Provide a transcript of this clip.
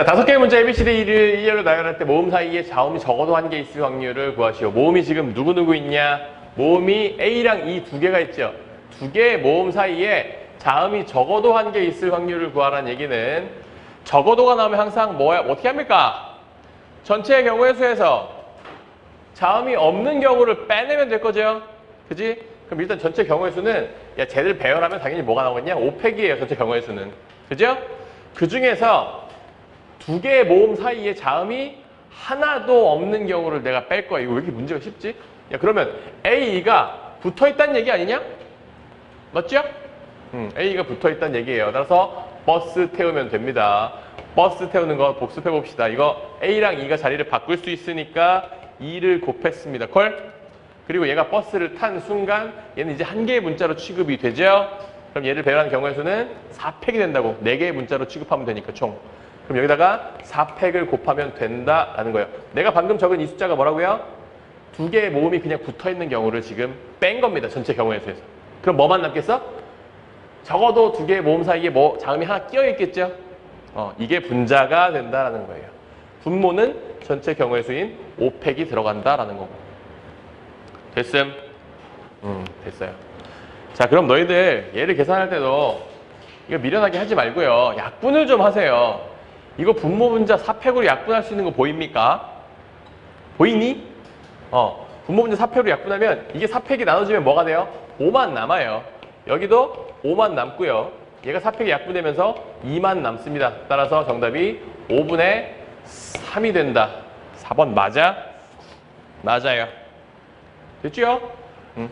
자, 다섯 개의 문제 ABCD 1열로 나열할 때 모음 사이에 자음이 적어도 한 개 있을 확률을 구하시오. 모음이 지금 누구누구 있냐? 모음이 A랑 E 두 개가 있죠. 두 개의 모음 사이에 자음이 적어도 한 개 있을 확률을 구하라는 얘기는 적어도가 나오면 항상 뭐야? 어떻게 합니까? 전체의 경우의 수에서 자음이 없는 경우를 빼내면 될 거죠. 그지? 그럼 일단 전체 경우의 수는 야 쟤를 배열하면 당연히 뭐가 나오겠냐? 5팩이에요. 전체 경우의 수는. 그죠? 그 중에서 두 개의 모음 사이에 자음이 하나도 없는 경우를 내가 뺄 거야. 이거 왜 이렇게 문제가 쉽지? 야 그러면 A가 붙어 있다는 얘기 아니냐? 맞죠? 음, A가 붙어 있다는 얘기예요. 따라서 버스 태우면 됩니다. 버스 태우는 거 복습해 봅시다. 이거 A랑 E가 자리를 바꿀 수 있으니까 2를 곱했습니다. 콜? 그리고 얘가 버스를 탄 순간 얘는 이제 한 개의 문자로 취급이 되죠. 그럼 얘를 배열하는 경우의 수는 4팩이 된다고. 4개의 문자로 취급하면 되니까 총. 그럼 여기다가 4팩을 곱하면 된다라는 거예요. 내가 방금 적은 이 숫자가 뭐라고요? 두 개의 모음이 그냥 붙어 있는 경우를 지금 뺀 겁니다. 전체 경우의 수에서. 그럼 뭐만 남겠어? 적어도 두 개의 모음 사이에 뭐 자음이 하나 끼어 있겠죠? 어, 이게 분자가 된다라는 거예요. 분모는 전체 경우의 수인 5팩이 들어간다라는 거고. 됐음? 음, 됐어요. 자, 그럼 너희들 얘를 계산할 때도 이거 미련하게 하지 말고요. 약분을 좀 하세요. 이거 분모 분자 4팩으로 약분할 수 있는 거 보입니까? 보이니? 어, 분모 분자 4팩으로 약분하면 이게 4팩이 나눠지면 뭐가 돼요? 5만 남아요. 여기도 5만 남고요. 얘가 4팩이 약분되면서 2만 남습니다. 따라서 정답이 5분의 3이 된다. 4번 맞아? 맞아요. 됐죠? 응.